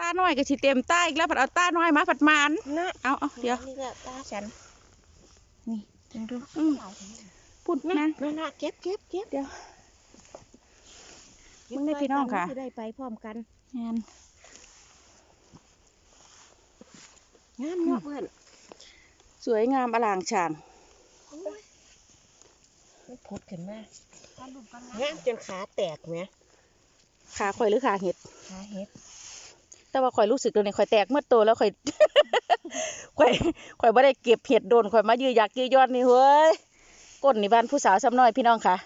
ตาน้อยก็สิเต็มตาอีกแล้วผัดเอาตาน้อยมาผัดมานนะเอาเอาเดี๋ยวนี่ก็ตาฉันนี่จังดูอืมพูดนั่นั่นนนั่นน่ะเก็บเก็บเก็บเดี๋ยวมึงได้พี่น้องค่ะเก็บไว้กันสิได้ไปพร้อมกันงานงามเนาะเพื่อนสวยงามอลางฉางมันพุดขึ้นมางามจนขาแตกไหมขาข่อยหรือขาเห็ดขาเห็ด แต่ว่าข่อยรู้สึกตัวนี้ข่อยแตกเมื่อโตแล้วข่อย ข่อยข่อยไม่ได้เก็บเห็ดโดนข่อยมายือยักยือยอดนี่เฮ้ยก้นนี่บ้านผู้สาวซ้ำน้อยพี่น้องค่ะ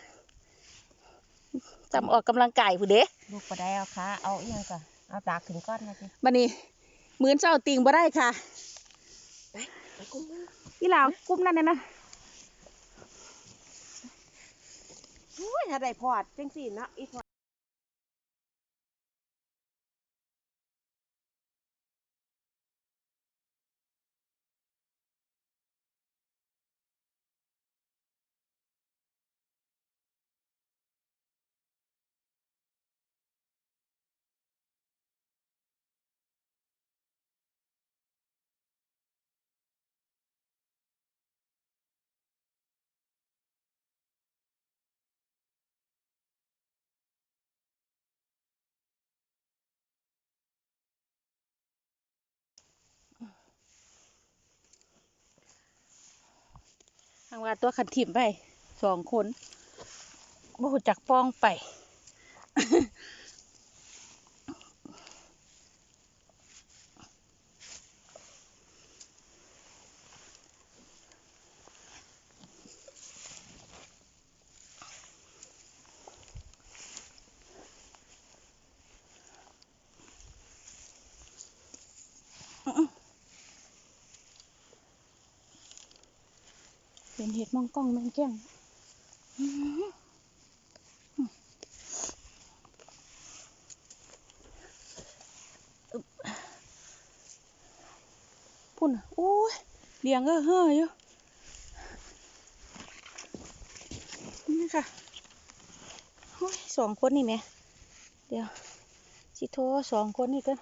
จำออกกำลังกายผู้เด้ลูกปลาได้เอาขาเอาอีหยังก่อนเอาตากถึงก้อนนะสิบันนี้หมื่นเจ้าติงบ่ได้ค่ะไปกุ้งมือพี่ลาวกุ้มนั่นน่ะนะโอ้ยถ้าได้พอดจังสิเนาะอีพอดางว่าตัวขันถิ่มไปสองคนบ่หูจักป้องไป เป็นเห็ดมองกล้องแมงแก้งพุ่นน่ะโอ้ยเลี้ยงเออเฮ้ออยู่นี่ค่ะโอ้ยสองคนนี่แหม่เดี๋ยวสิโทรสองคนนี่กัน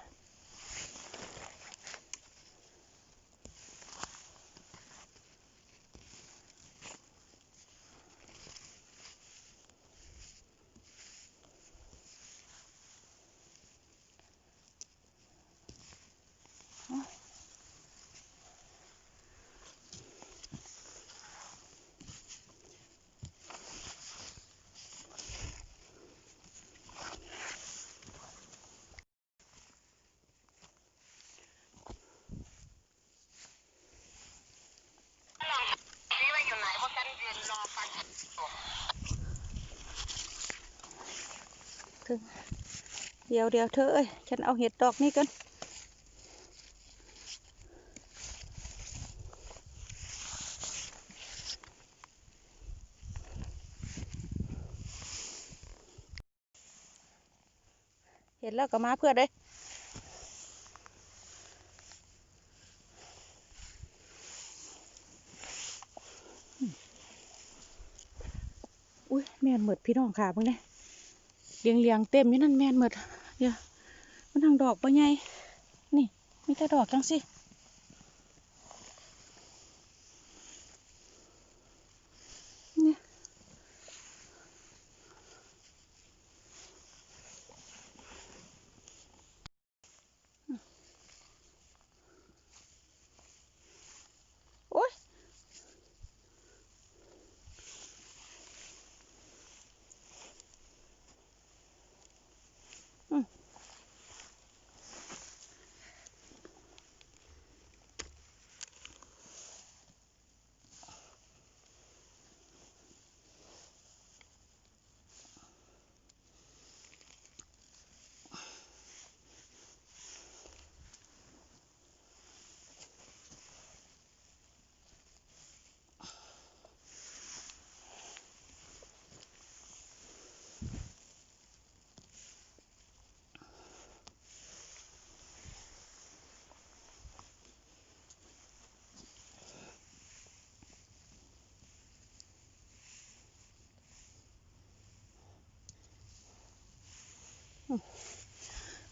ถึงเดี๋ยวเดี๋ยวเธอเอ้ย ฉันเอาเห็ดดอกนี่กันเห็นแล้วก็มาเพื่อเด้อุ้ยแม่น หมดพี่น้องค่ะเพิ่งเนี่ยเลียงเลียงๆเต็มอยู่นั่นแมนหมดเดี๋ยวมันทางดอกปะไงนี่มีแต่ดอกจังสิ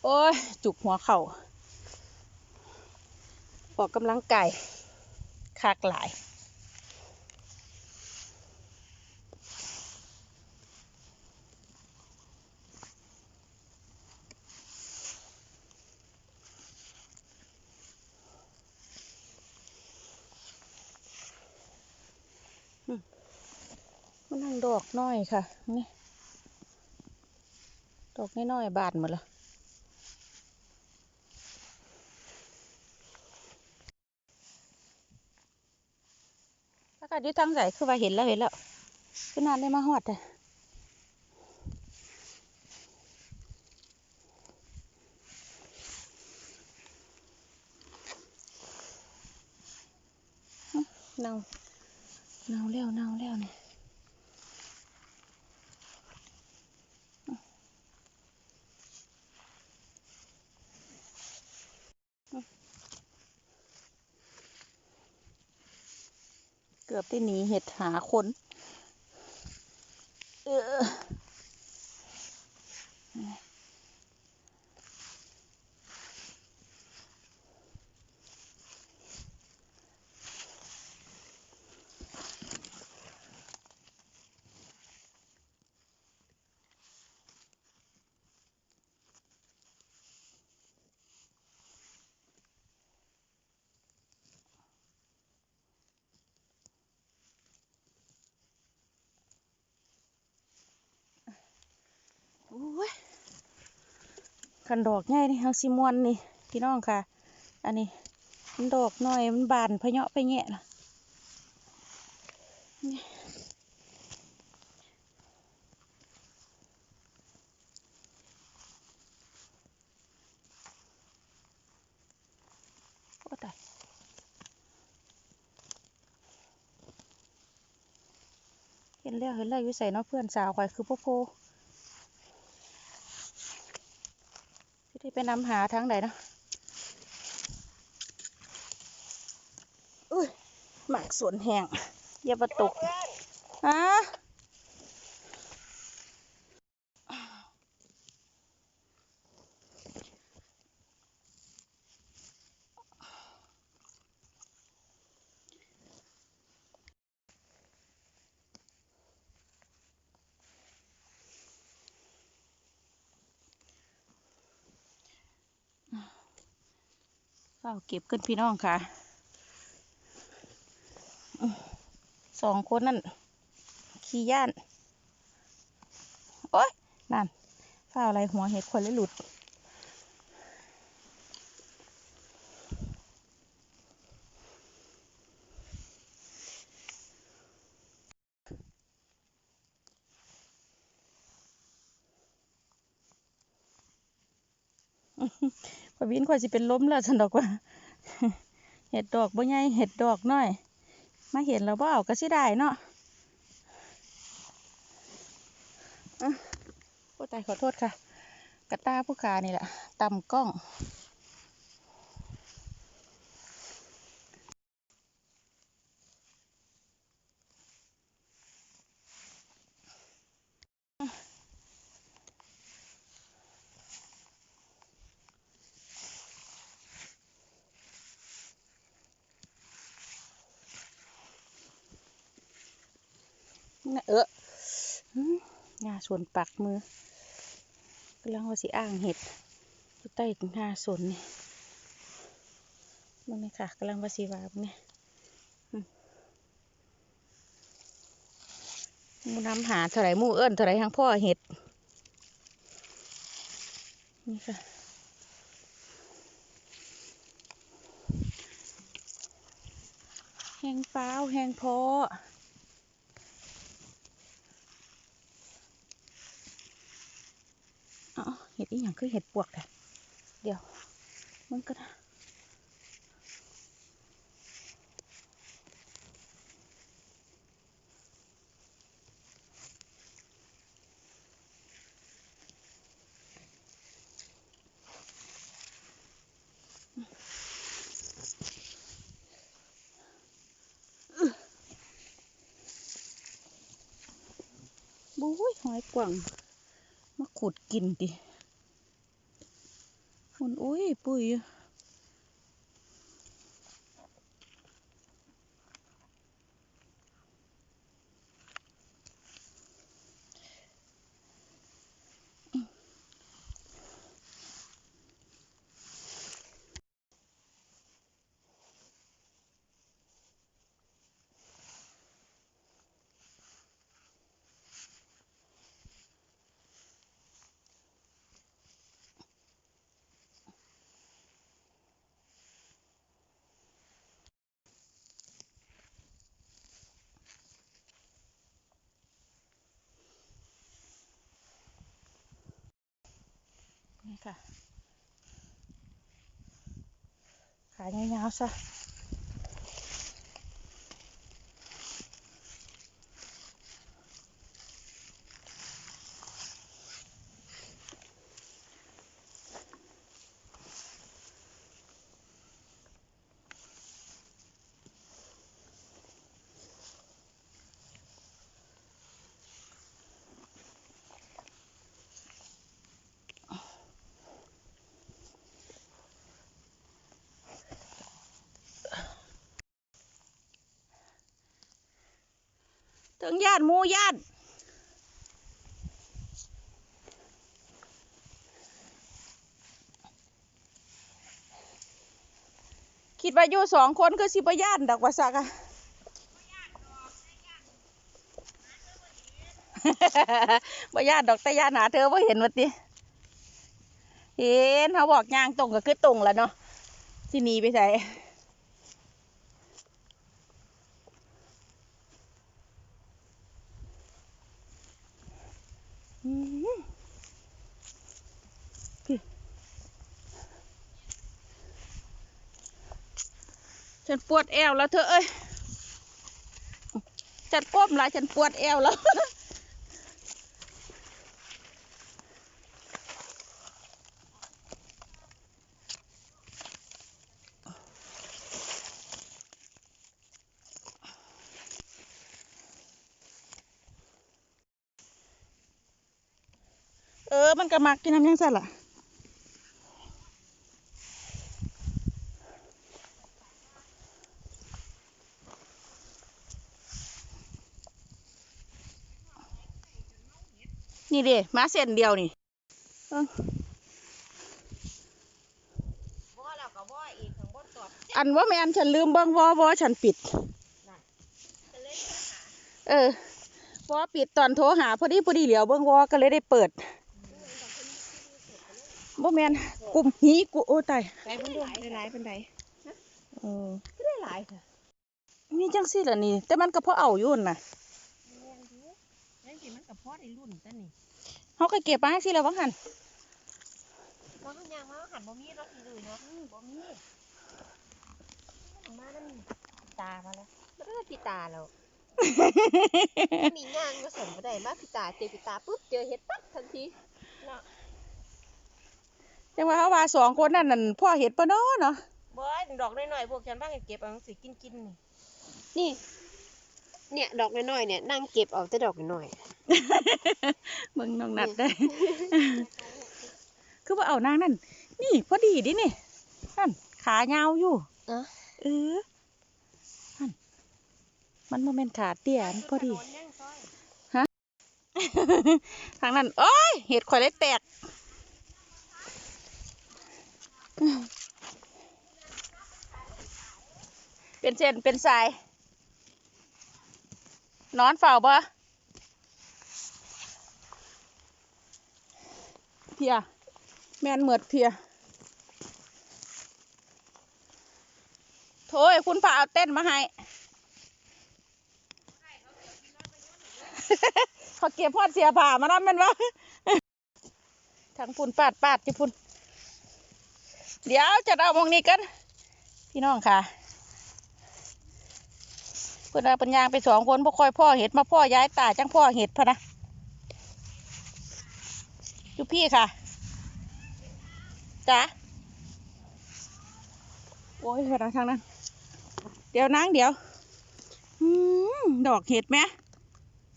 โอ้ย จุกหัวเข่าออกกำลังกายคากหลาย มันนั่งดอกน้อยค่ะ นี่ ดอกน้อยๆบานหมดละ อากาศอยู่ทางไหนคือว่าเห็นแล้วเห็นแล้วขึ้นานได้มาหอดแต่เน่าเน่าแล้วเน่าแล้วเนี่ย เกือบได้หนีเห็ดหาคนเออโอ้ย ขันดอกใหญ่นี่เฮาสิมวนนี่พี่น้องค่ะ อันนี้มันดอกน้อยมันบานพะเยาะไปแงะล่ะนี่โอ้ตายเห็นแล้วเห็นแล้วอยู่ใส่เนาะเพื่อนสาวข่อยคือพ่อโพ สิได้ไปนำหาทางใดเนาะอุ้ยหมากสวนแห้งอย่าประตกฮะ เอาเก็บขึ้นพี่น้องค่ะสองคนนั่นขี้ย่าน โอ๊ย นั่นฝ้าอะไรหัวเห็ดคนเลยหลุด วินข่อยสิเป็นล้มแล้วฉันดอกว่า เห็ดดอกบ่ใหญ่เห็ดดอกน้อย มาเห็นแล้วบ่เอาก็สิได้เนาะอะโอ้ตายขอโทษค่ะ กระตาผู้ขานี่แหละตำกล้อง นะเออหืมงา ส่วนปักมือกำลังว่าสิอ้างเห็ดอยู่ใต้งาส่วนนี่มึงนี่ค่ะกำลังว่าสิวาบนี่อืมหมูนำหาเท่าไรมูเอิ้นเท่าไรทั้งพ่อเห็ดนี่ค่ะแหงเปล่าแหงพอ อ๋อเห็ดอีหยังคือเห็ดปวกแท้เดี๋ยวมันก็ได้บุ้ยหอยกว่างมาขุดกินดิ ฝุ่น นี่ค่ะ ขายาวๆซะ ถึงญาติหมูญาติคิดว่าอยู่สองคนคือสิบญาติดอกว่าสักอะบ่ญาติดอกแต่ญาติหนาเธอบ่เห็นว่าติเห็นเขาบอกย่างตรงก็คือตรงแล้วเนาะสิหนีไปใส่ อืมพี่ ฉันปวดแอวแล้วเธอเอ้ย ฉันก้มหลายฉันปวดแอวแล้ว เออ มันก็มักกินน้ำยังสั่นล่ะนี่เด้มาเส้นเดียวนี่เอิ่งบ่แล้วก็บ่อีกข้างบนตอบอันว่าแมนฉันลืมเบิ้งวอวอฉันปิดจะเล่นเออวอปิดตอนโทรหาพอดีพอดีเหลียวเบิ้งวอก็เลยได้เปิดบ่ แมนกลุ่มหีกูโอ้ตายไปเพิ่นดูได้หลายปานใดเออก็ได้หลายค่ะนี่จังสิล่ะนี่ แต่มันก็พอเอาอยู่นั่นน่ะแม่นอยู่นั่นสิมันก็พอได้รุ่นแต่นี่เขาก็เก็บมาให้สิแล้ววังหันบ่ทันยางมาหันบ่มีรถอีหลุยเนาะอือบ่มีมันมานั่นตามาแล้วมันก็พี่ตาแล้วมีงานมาสนบ่ได้มาพี่ตาเจอพี่ตาปุ๊บเจอเฮ็ดปั๊บทันทีเนาะ จังว่าเขาว่าสองคนนั่นนั่นพ่อเห็ดปะเนาะเนาะบ่ดอกน้อยๆพวกฉันพากันเก็บเอาสิกินๆนี่นี่ เนี่ย ดอกน้อยๆเนี่ยนั่งเก็บเอาแต่ดอกน้อยมึงน้องนัดได้ คือว่าเอานางนั่น นี่พอดีดินี่นั่นขายาวอยู่อะเออนั่นมันโมเมนขาเตี้ยมันพอดีทางนั้นโอ้ยเห็ดข่อยเลยแตก เป็นเส้นเป็นสายนอนเฝ้าบ่เพีย แมนเหมือดเพียโถยคุณป่าเอาเต้นมาให้ เขาเก็บพอดเสียผ่ามาแล้วมันวะทั้งพุ่นปาดปาดที่พุ่น เดี๋ยวจะเอามองนี้กันพี่น้องค่ะเพื่อนเอาปัญญางไปสองคนบ่ค่อยพ่อเห็ดมาพ่อย้ายตาจังพ่อเห็ดพะนะอยู่พี่ค่ะจ้ะโอ้ยไปทางทางนั้น เดี๋ยวนางเดี๋ยวอืมดอกเห็ดไหม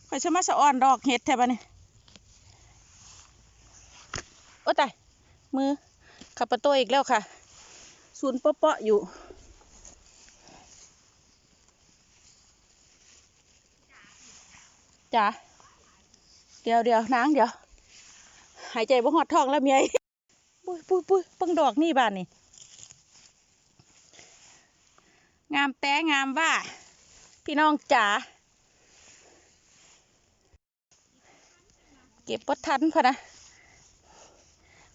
ข่อยจะมาสะอ่อนดอกเห็ดแทบนี่ยโอ้ตายมือ ขับประตูอีกแล้วค่ะ ศูนย์เปาะๆอยู่ จ้ะเดี๋ยวเดี๋ยวนางเดี๋ยว หายใจบ่หอดท้องแล้วเมียปุ้ยปุ้ยปุ้ยเปังดอกนี่บ้านนี่ งามแต่งามว่า พี่น้องจ๋า เก็บปดทันพะนะ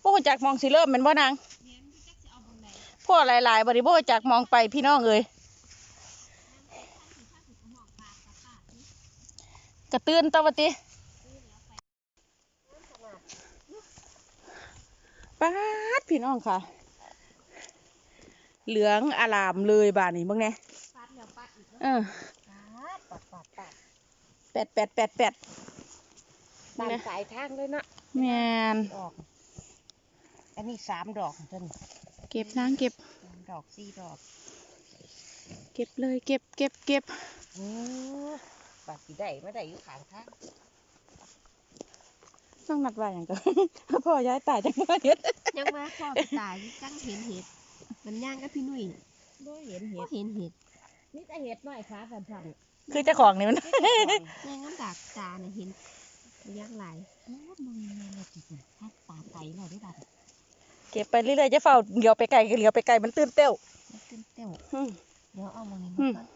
โอ้จากมองสิเริ่มเป็นบ่นางพ่อหลายๆบริโภคจากมองไปพี่น้องเอ้ยกระตื้นตะวะติป๊าดพี่น้องค่ะ เหลืองอลามเลยบานนี้เบิ่งแน่ปัดแล้วปัดอีกเออปัดปัดปัดแปดแปดแปดแปดตามสายทางเลยเนาะแมนดอก อันนี้สามดอกจนเก็บนางเก็บสามดอกสี่ดอก เก็บเลยเก็บเก็บเก็บโอ้ปัดสีได้ไม่ได้อยู่ข้างทางต้องนัดว่าอย่างก็พ่อย้ายตายจังว่าเฮ็ดยังมาพ่อพี่ตายจังเห็นเห็ดมันย่างกับพี่นุ่ยน่ะบ่เห็นเห็บ่ดเห็นเห็ดนี่แต่เห็ดน้อยขาสันสันคือเจ้าของนี่มันย่างน้ำดากตาเนี่ยเห็นย่างหลายโอ้มึงแม่เลยจิตถ้าตาไก่เราได้บัด เก็บไปเรื่อยๆจะเฝ้าเหลียวไปไกลก็เหลียวไปไกลมันตื่นเต้วมันขึ้นเต้วอืมเดี๋ยวเอามานี่อืมามก่อน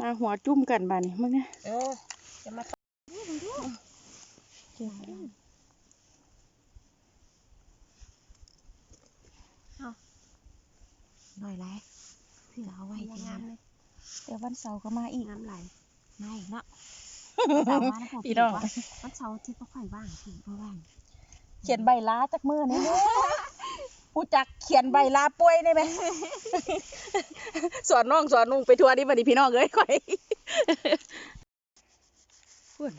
อ่าหัวจุ่มกันบานนี้มึงเนี่ยเออจะมาเก็บน้อยไรเพื่อเอาไว้ไว้ที่งางามมเลยเดี๋ยววันเสาร์ก็มาอีกงามหลายไม่เนาะสาวมาแล้วพอพี่น้องว่าวันเสาร์ที่ก็ค่อยว่างพี่ก็ว่างเขียนใบลาจากมือนี่ผู้จักเขียนใบลาป่วยได้ไหมสอนน้องสอนนุ่งไปทัวร์นี่บัดนี้พี่น้องเอ้ยข่อยพูด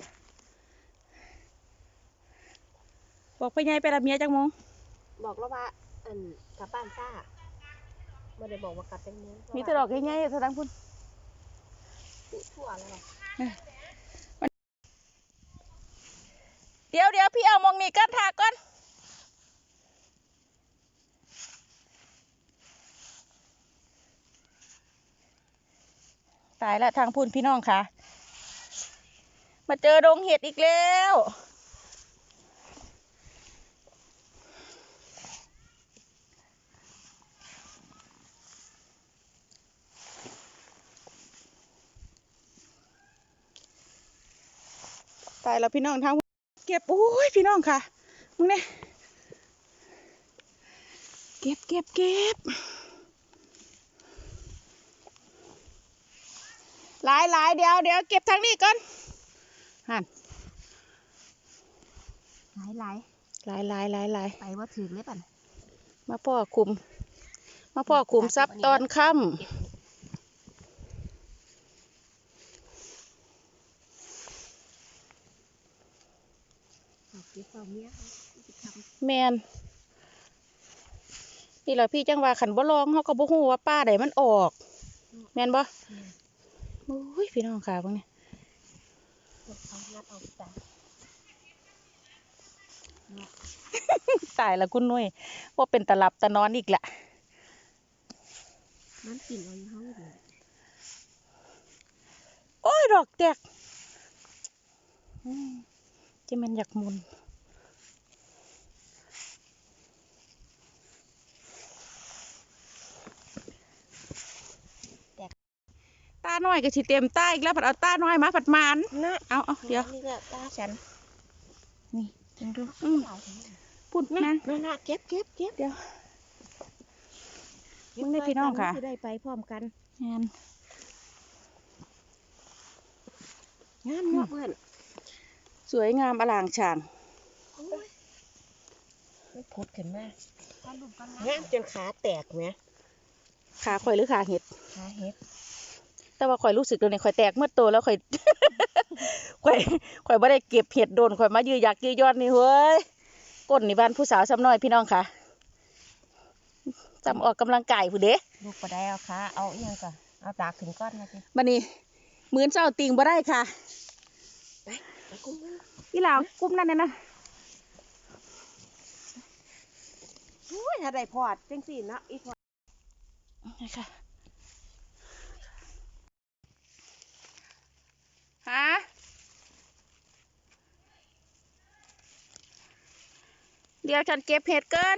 บอกพ่อใหญ่ไปรับเมียจังมงบอกแล้วว่าอันกลับบ้านซ่าไม่ได้บอกว่ากลับเป็นมื้อมีแต่ดอกง่ายๆเท่านั้นพุ่นปุทั่วแล้ว เดี๋ยวเดี๋ยวพี่เอามองนี่กันถากก่อนตายและทางพุ่นพี่น้องค่ะ มาเจอดงเห็ดอีกแล้วตายแล้วพี่น้องทาง เก็บโอ้ยพี่น้องค่ะมึงเนี่ยเก็บเก็บเก็บหลายหลายเดี๋ยวเดี๋ยวเก็บทางนี้ก่อนหันหลายหลายหลายหลายหลายๆไปว่าถึงเลยป่ะมาพ่อคุม มาพ่อคุมซับตอนค่เก็บเอาเมียเขาำแมนนี่แหละพี่จังว่าขันบ่ลองเขาก็บ่ฮู้ว่าป้าใดมันออก แมนบ่โอ้ยพี่น้องค่ะพวกนี้เขานัดเอาจ้ะตายแล้วคุณนุ้ยว่าเป็นตะหลับตะนอนอีกละมันกินเอาอยู่เขาเลยโอ้ยดอกแตกอืมจะมันอยากหมุน น้อยก็สิเต็มตาอีกแล้วผัดเอาตาน้อยมาผัดหมานนะเอาเอาเดี๋ยวนี่ก็ตาฉันนี่จังดูอืมหลายจังเลยพูดนะนั่นน่ะเก็บเก็บเก็บเดี๋ยวมึงได้พี่น้องค่ะสิได้ไปพร้อมกันงานงามเนาะเพื่อนสวยงามอลางฉางมันพุดขึ้นมาก้อนลุมก้อนงามจนขาแตกไหมขาข่อยหรือขาเห็ด ขาเห็ด แต่ว่าข่อยรู้สึกเดี๋ยวนี้ข่อยแตกเมื่อโตแล้วข่อย ข่อยข่อยไม่ได้เก็บเห็ดโดนข่อยมายือยักยือยอดนี่เฮ้ยก้นนี่บ้านผู้สาวซ้ำน้อยพี่น้องค่ะจำออกกำลังกายผู้เด้ลูกปลาได้เอาขาเอาเอียงก่อนเอาตากถึงก้อนมาสิบันนี้เหมือนเจ้าติงบ่ได้ค่ะไปกุ้งมืออีหลาวกุ้มนั่นน่ะนะอุ้ยถ้าได้พอดจังสิเนาะอีพอดนี่ค่ะ ฮะเดี๋ยวฉันเก็บเห็ดเกิน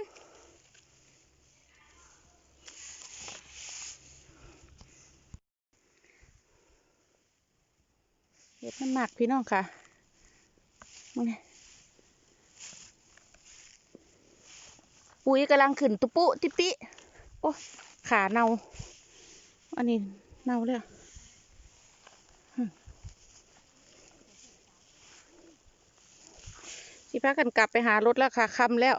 เห็ดมันหนักพี่น้องค่ะมึงปุ๋ยกำลังขึ้นตุปุติปิ โอ้ ขาเนา อันนี้เนาเลยอะหึ สิพากันกลับไปหารถแล้วค่ะค่ำแล้ว